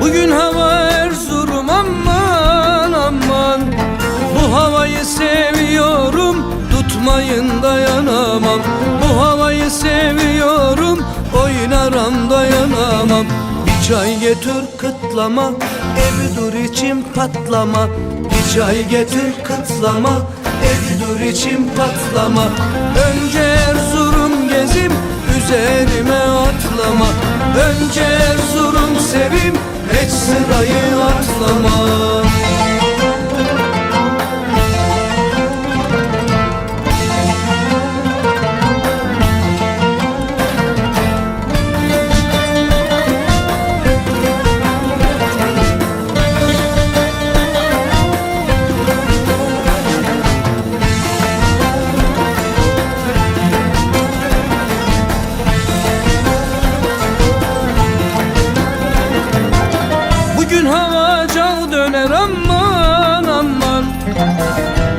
Bugün hava Erzurum aman aman. Bu havayı seviyorum tutmayın dayanamam. Bu havayı seviyorum oynarım dayanamam. Bir çay getir kıtlama evi dur içim patlama. Bir çay getir kıtlama evi dur içim patlama. Önce Erzurum gezim üzerime atlama. Önce Erzurum sevim Hiç sırayı atlama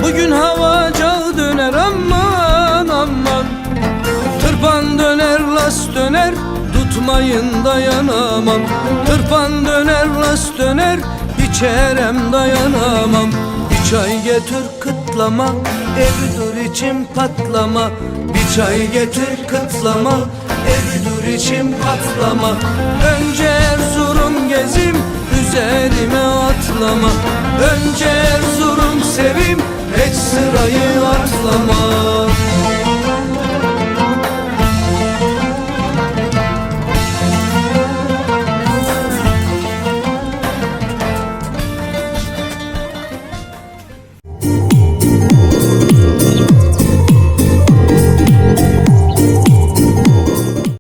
Bugün hava cağı döner aman aman. Tırpan döner las döner Tutmayın dayanamam. Tırpan döner las döner İçerem dayanamam. Bir çay getir kıtlama Evi dur içim patlama. Bir çay getir kıtlama Evi dur içim patlama. Önce Erzurum gezim Üzerime atlama ağlama